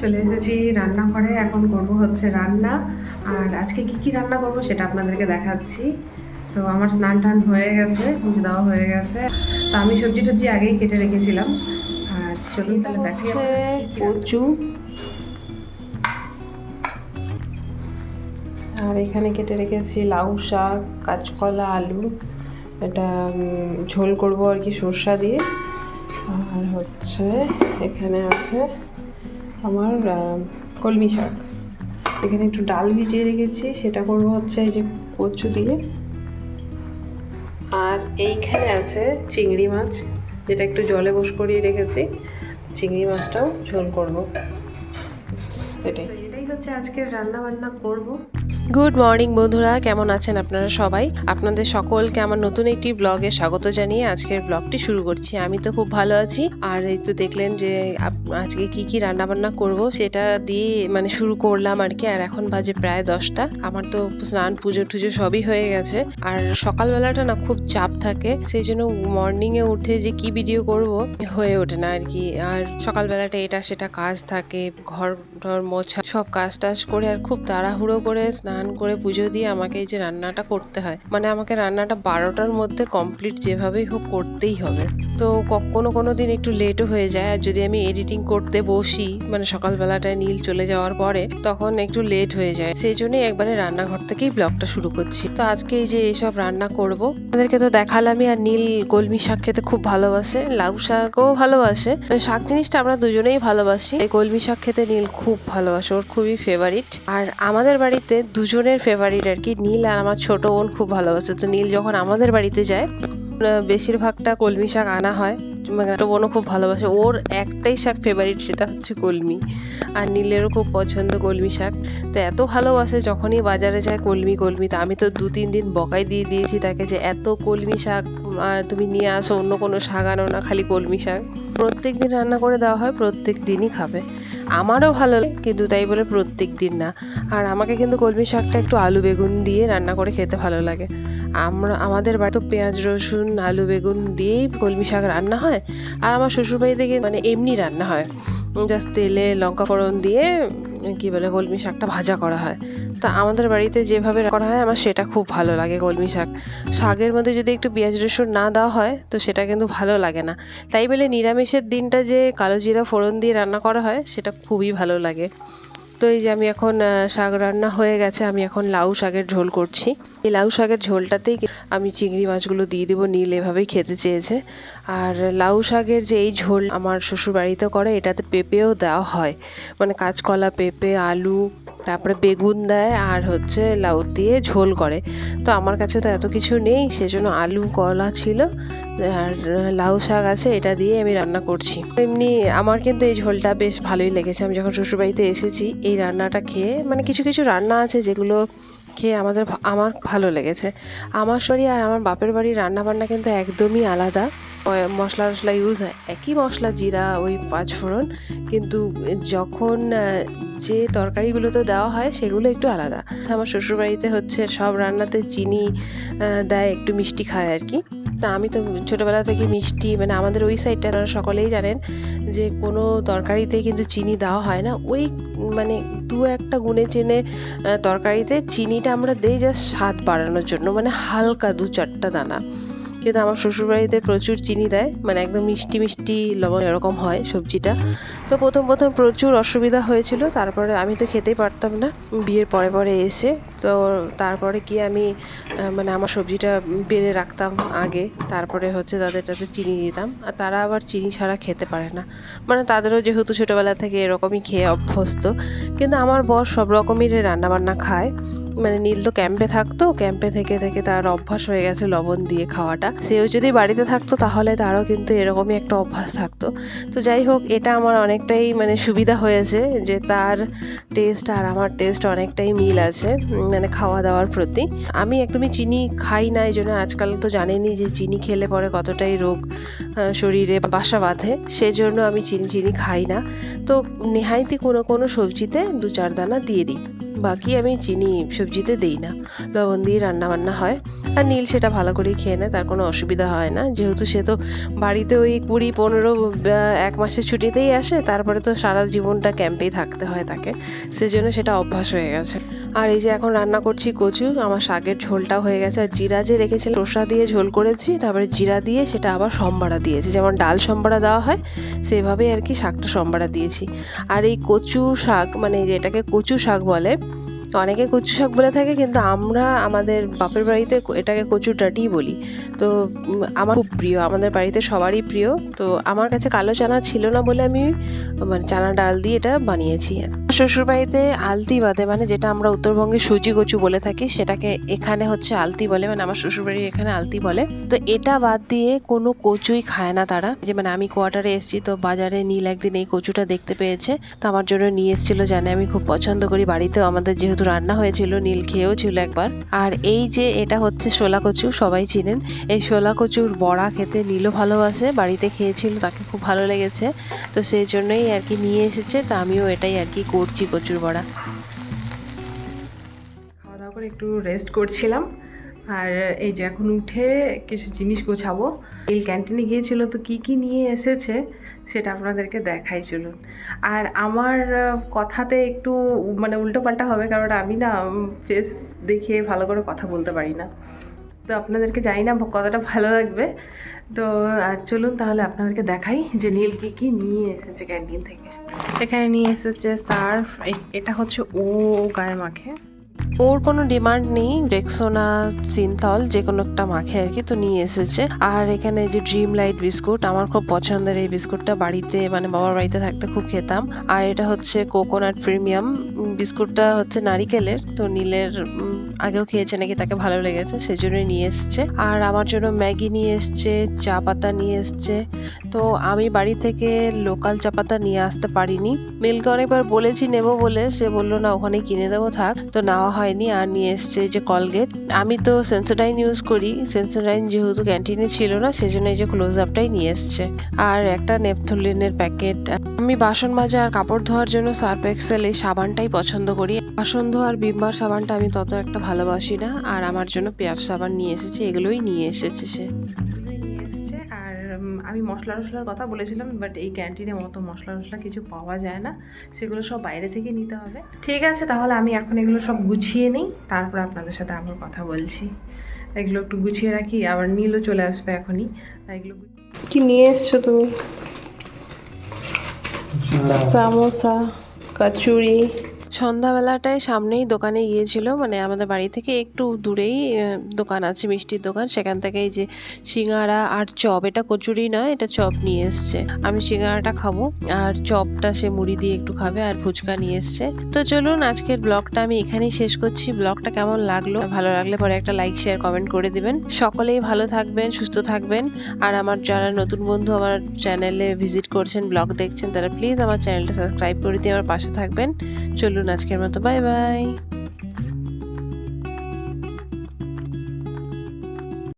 চলে এসেছি রান্নাঘরে। এখন করব হচ্ছে রান্না। আর আজকে কি কি রান্না করব সেটা আপনাদেরকে দেখাচ্ছি। তো আমার স্নান টান হয়ে গেছে পুজো দেওয়া হয়ে গেছে। তো আমি সবজি টবজি আগেই কেটে রেখেছিলাম। আর চলুন তাহলে দেখি কচু। আর এখানে কেটে রেখেছি লাউ শাক, কাঁচকলা, আলু। এটা ঝোল করব আর কি সর্ষা দিয়ে। আর হচ্ছে এখানে আছে আমার কলমি শাক। এখানে একটু ডাল ভিজিয়ে রেখেছি, সেটা করব হচ্ছে এই যে কচু দিয়ে। আর এইখানে আছে চিংড়ি মাছ, যেটা একটু জলে বস করিয়ে রেখেছি। চিংড়ি মাছটাও ঝোল করব। এটাই। এটাই হচ্ছে আজকের রান্না বান্না করব। গুড মর্নিং বন্ধুরা। কেমন আছেন আপনারা সবাই? আপনাদের সকলকে আমার নতুন একটি ব্লগে স্বাগত জানিয়ে আজকের ব্লগটি শুরু করছি। আমি তো খুব ভালো আছি। আর এই তো দেখলেন যে আজকে কি কি রান্না বান্না করব সেটা দিয়ে মানে শুরু করলাম আর কি। আর এখন বাজে প্রায় দশটা। আমার তো স্নান, পুজো টুজো সবই হয়ে গেছে। আর সকালবেলাটা না খুব চাপ থাকে। সেই জন্য মর্নিংয়ে উঠে যে কি ভিডিও করব হয়ে ওঠে না আর কি। আর সকালবেলাটা এটা সেটা কাজ থাকে। ঘর ঘর মোছা সব কাজ টাজ করে আর খুব তাড়াহুড়ো করে স্নান করে পুজো দিয়ে আমাকে এই যে রান্নাটা করতে হয় মানে আমাকে রান্নাটা বারোটার মধ্যে কমপ্লিট যেভাবেই হোক করতেই হবে। তো কখনো কোনো দিন একটু লেটও হয়ে যায়, আর যদি আমি এডিটিং করতে বসি মানে সকালবেলাটায় নীল চলে যাওয়ার পরে, তখন একটু লেট হয়ে যায়। সেই জন্যই একবারে রান্নাঘর থেকেই ব্লগটা শুরু করছি। তো আজকে এই যে এইসব রান্না করব আমাদেরকে তো দেখালামই আর নীল কলমি শাক খেতে খুব ভালোবাসে, লাউ শাকও ভালোবাসে। শাক জিনিসটা আমরা দুজনেই ভালোবাসি। এই কলমি শাক খেতে নীল খুব ভালোবাসে, ওর খুবই ফেভারিট আর আমাদের বাড়িতে দুজনের ফেভারিট আর কি। নীল আর আমার ছোট বোন খুব ভালোবাসে। তো নীল যখন আমাদের বাড়িতে যায় বেশিরভাগটা কলমি শাক আনা হয়। ছোট বোনও খুব ভালোবাসে। ওর একটাই শাক ফেভারিট সেটা হচ্ছে কলমি। আর নীলেরও খুব পছন্দ কলমি শাক। তো এত ভালোবাসে, যখনই বাজারে যায় কলমি কলমি। তো আমি তো দু তিন দিন বকাই দিয়ে দিয়েছি তাকে যে, এত কলমি শাক আর তুমি নিয়ে আসো, অন্য কোনো শাক আনো না, খালি কলমি শাক। প্রত্যেক দিন রান্না করে দেওয়া হয়, প্রত্যেক দিনই খাবে। আমারও ভালো লাগে, কিন্তু তাই বলে প্রত্যেক দিন না। আর আমাকে কিন্তু কলমি শাকটা একটু আলু বেগুন দিয়ে রান্না করে খেতে ভালো লাগে। আমরা, আমাদের বাড়িতে পেঁয়াজ, রসুন, আলু বেগুন দিয়েই কলমি শাক রান্না হয়। আর আমার শ্বশুরবাড়িতে কিন্তু মানে এমনি রান্না হয়। জাস্ট তেলে লঙ্কা ফোড়ন দিয়ে কি বলে কলমি শাকটা ভাজা করা হয়। তা আমাদের বাড়িতে যেভাবে করা হয়, আমার সেটা খুব ভালো লাগে কলমি শাক। শাকের মধ্যে যদি একটু পেঁয়াজ রসুন না দেওয়া হয়, তো সেটা কিন্তু ভালো লাগে না। তাই বলে নিরামিষের দিনটা যে কালো জিরা ফোড়ন দিয়ে রান্না করা হয়, সেটা খুবই ভালো লাগে। তো এই যে আমি এখন শাক রান্না হয়ে গেছে, আমি এখন লাউ শাকের ঝোল করছি। এই লাউ শাকের ঝোলটাতেই আমি চিংড়ি মাছগুলো দিয়ে দেবো, নীল এভাবেই খেতে চেয়েছে। আর লাউ শাকের যে এই ঝোল আমার শ্বশুর বাড়িতে করে, এটাতে পেঁপেও দেওয়া হয়। মানে কাঁচকলা, পেঁপে, আলু, তারপরে বেগুন দেয়, আর হচ্ছে লাউ দিয়ে ঝোল করে। তো আমার কাছে তো এত কিছু নেই, সেজন্য আলু কলা ছিল আর লাউ শাক আছে, এটা দিয়ে আমি রান্না করছি। এমনি আমার কিন্তু এই ঝোলটা বেশ ভালোই লেগেছে। আমি যখন শ্বশুরবাড়িতে এসেছি, এই রান্নাটা খেয়ে মানে কিছু কিছু রান্না আছে যেগুলো খেয়ে আমাদের আমার ভালো লেগেছে। আমার শরীর আর আমার বাপের বাড়ির রান্না বান্না কিন্তু একদমই আলাদা। মশলা টশলা ইউজ হয়, একই মশলা, জিরা, ওই পাঁচ ফোড়ন, কিন্তু যখন যে তরকারিগুলোতে দেওয়া হয় সেগুলো একটু আলাদা। আমার শ্বশুরবাড়িতে হচ্ছে সব রান্নাতে চিনি দেয়, একটু মিষ্টি খায় আর কি তা আমি তো ছোটোবেলা থেকে মিষ্টি মানে আমাদের ওই সাইডটা আপনারা সকলেই জানেন যে কোনো তরকারিতে কিন্তু চিনি দেওয়া হয় না। ওই মানে দু একটা গুণে চেনে তরকারিতে চিনিটা আমরা দিই জাস্ট স্বাদ বাড়ানোর জন্য মানে হালকা দু চারটা দানা। কিন্তু আমার শ্বশুরবাড়িতে প্রচুর চিনি দেয় মানে একদম মিষ্টি মিষ্টি লবণ এরকম হয় সবজিটা। তো প্রথম প্রথম প্রচুর অসুবিধা হয়েছিল, তারপরে আমি তো খেতেই পারতাম না। বিয়ের পরে পরে এসে, তো তারপরে কি আমি মানে আমার সবজিটা বেড়ে রাখতাম আগে, তারপরে হচ্ছে তাদের তাতে চিনি দিতাম। আর তারা আবার চিনি ছাড়া খেতে পারে না। মানে তাদেরও যেহেতু ছোটোবেলা থেকে এরকমই খেয়ে অভ্যস্ত, কিন্তু আমার বর সব রকমেরই রান্নাবান্না খায়। মানে নীল তো ক্যাম্পে থাকতো, ক্যাম্পে থেকে থেকে তার অভ্যাস হয়ে গেছে লবণ দিয়ে খাওয়াটা। সেও যদি বাড়িতে থাকতো তাহলে তারও কিন্তু এরকমই একটা অভ্যাস থাকতো। তো যাই হোক, এটা আমার অনেকটাই মানে সুবিধা হয়েছে যে তার টেস্ট আর আমার টেস্ট অনেকটাই মিল আছে মানে খাওয়া দাওয়ার প্রতি। আমি একদমই চিনি খাই না, এই জন্য আজকাল তো জানেনই যে চিনি খেলে পরে কতটাই রোগ শরীরে বাসা বাঁধে। সেজন্য আমি চিনি চিনি খাই না। তো নেহাইতি কোনো কোনো সবজিতে দু চার দানা দিয়ে দিই। বাকি আমি চিনি সবজিতে দিই না। লবণ দিয়ে রান্না বান্না হয়। আর নীল সেটা ভালো করেই খেয়ে নেয়, তার কোনো অসুবিধা হয় না। যেহেতু সে তো বাড়িতে ওই কুড়ি, পনেরো এক মাসের ছুটিতেই আসে, তারপরে তো সারা জীবনটা ক্যাম্পেই থাকতে হয় তাকে। সেজন্য সেটা অভ্যাস হয়ে গেছে। আর এই যে এখন রান্না করছি কচু, আমার শাকের ঝোলটাও হয়ে গেছে। আর জিরা যে রেখেছিলাম রসা দিয়ে ঝোল করেছি, তারপরে জিরা দিয়ে সেটা আবার সম্বাড়া দিয়েছি। যেমন ডাল সম্বাড়া দেওয়া হয়, সেভাবেই আর কি শাকটা সম্বাড়া দিয়েছি। আর এই কচু শাক মানে যেটাকে কচু শাক বলে অনেকে কচু শাক বলে থাকে, কিন্তু আমরা আমাদের বাপের বাড়িতে এটাকে কচু ডাঁটিই বলি। তো আমার খুব প্রিয়, আমাদের বাড়িতে সবারই প্রিয়। তো আমার কাছে কালো চানা ছিল না বলে আমি মানে চানা ডাল দিয়ে এটা বানিয়েছি। শ্বশুর বাড়িতে আলতি বাদে মানে যেটা আমরা উত্তরবঙ্গে সুজি কচু বলে থাকি, সেটাকে এখানে হচ্ছে আলতি বলে মানে আমার শ্বশুর বাড়ির এখানে আলতি বলে। তো এটা বাদ দিয়ে কোনো কচুই খায় না তারা। যে মানে আমি কোয়ার্টারে এসেছি, তো বাজারে নীল একদিন এই কচুটা দেখতে পেয়েছে। তো আমার জন্য নিয়ে এসেছিল, জানে আমি খুব পছন্দ করি। বাড়িতেও আমাদের যেহেতু রান্না হয়েছিল, নীল খেয়েও ছিল একবার। আর এই যে এটা হচ্ছে শোলা কচু, সবাই চিনেন। এই শোলা কচুর বড়া খেতে নীলও ভালোবাসে, বাড়িতে খেয়েছিল, তাকে খুব ভালো লেগেছে। তো সেই জন্যই আর কি নিয়ে এসেছে, তা আমিও এটাই আর কি করছি কচুর বড়া। খাওয়া দাওয়া করে একটু রেস্ট করছিলাম, আর এই যে এখন উঠে কিছু জিনিস গোছাবো। এই ক্যান্টিনে গিয়েছিল, তো কি কি নিয়ে এসেছে? সেটা আপনাদেরকে দেখাই চলুন। আর আমার কথাতে একটু মানে উল্টো পাল্টা হবে কারণ আমি না ফেস দেখে ভালো করে কথা বলতে পারি না। তো আপনাদেরকে জানি না কতটা ভালো লাগবে। তো, আর চলুন তাহলে আপনাদেরকে দেখাই যে নীল কী কী নিয়ে এসেছে ক্যান্টিন থেকে। এখানে নিয়ে এসেছে সার্ফ এটা হচ্ছে ও গায়ে মাখে। ওর কোনো ডিমান্ড নেই রেক্সোনা সিনথল যে কোনো একটা মাখে আর কি, তো নিয়ে এসেছে। আর এখানে যে ড্রিম লাইট বিস্কুট, আমার খুব পছন্দের এই বিস্কুটটা বাড়িতে মানে বাবার বাড়িতে থাকতে খুব খেতাম। আর এটা হচ্ছে কোকোনাট প্রিমিয়াম বিস্কুটটা হচ্ছে নারিকেলের, তো নীলের আগেও খেয়েছে নাকি তাকে ভালো লেগেছে সেই জন্যই নিয়ে এসছে। আর আমার জন্য ম্যাগি নিয়ে এসছে, চা পাতা নিয়ে এসছে। তো আমি বাড়ি থেকে লোকাল চা পাতা নিয়ে আসতে পারিনি। মিলকে অনেকবার বলেছি নেব বলে, সে বলল, না, ওখানে কিনে দেবো, থাক। তো নেওয়া হয়নি, আর নিয়ে এসছে যে কলগেট। আমি তো সেন্সোডাইন ইউজ করি, সেন্সোডাইন যেহেতু ক্যান্টিনে ছিল না, সেজন্য এই যে ক্লোজ আপটাই নিয়ে এসছে। আর একটা নেপথলিনের প্যাকেট, আমি বাসন মাজা আর কাপড় ধোয়ার জন্য সার্ফ এক্সেল এই সাবানটাই পছন্দ করি। বাসন আর বিমবার সাবানটা আমি তত একটা ভালোবাসি না আর আমার জন্য পেঁয়াজ সাবান নিয়ে এসেছে এগুলোই নিয়ে এসেছে সে। এগুলোই নিয়ে এসছে আর আমি মশলা টশলার কথা বলেছিলাম বাট এই ক্যান্টিনের মতো মশলা টশলা কিছু পাওয়া যায় না সেগুলো সব বাইরে থেকে নিতে হবে। ঠিক আছে তাহলে আমি এখন এগুলো সব গুছিয়ে নিই তারপর আপনাদের সাথে আবার কথা বলছি। এগুলো একটু গুছিয়ে রাখি আবার নীলও চলে আসবে এখনই এগুলো কি নিয়ে এসছো তুমি? সামোসা কচুরি সন্ধ্যাবেলাটায় সামনেই দোকানে গিয়েছিল মানে আমাদের বাড়ি থেকে একটু দূরেই দোকান আছে, মিষ্টির দোকান। সেখান থেকে এই যে সিঙ্গারা আর চপ, এটা কচুরি নয় এটা চপ নিয়ে এসছে। আমি সিঙ্গারাটা খাব, আর চপটা সে মুড়ি দিয়ে একটু খাবে, আর ফুচকা নিয়ে এসছে। তো চলুন, আজকের ব্লগটা আমি এখানেই শেষ করছি। ব্লগটা কেমন লাগল? ভালো লাগলে পরে একটা লাইক, শেয়ার, কমেন্ট করে দিবেন। সকলেই ভালো থাকবেন, সুস্থ থাকবেন। আর আমার যারা নতুন বন্ধু আমার চ্যানেলে ভিজিট করছেন, ব্লগ দেখছেন, তারা প্লিজ আমার চ্যানেলটা সাবস্ক্রাইব করে দিয়ে আমার পাশে থাকবেন। চলুন আজকের মতো। Bye bye.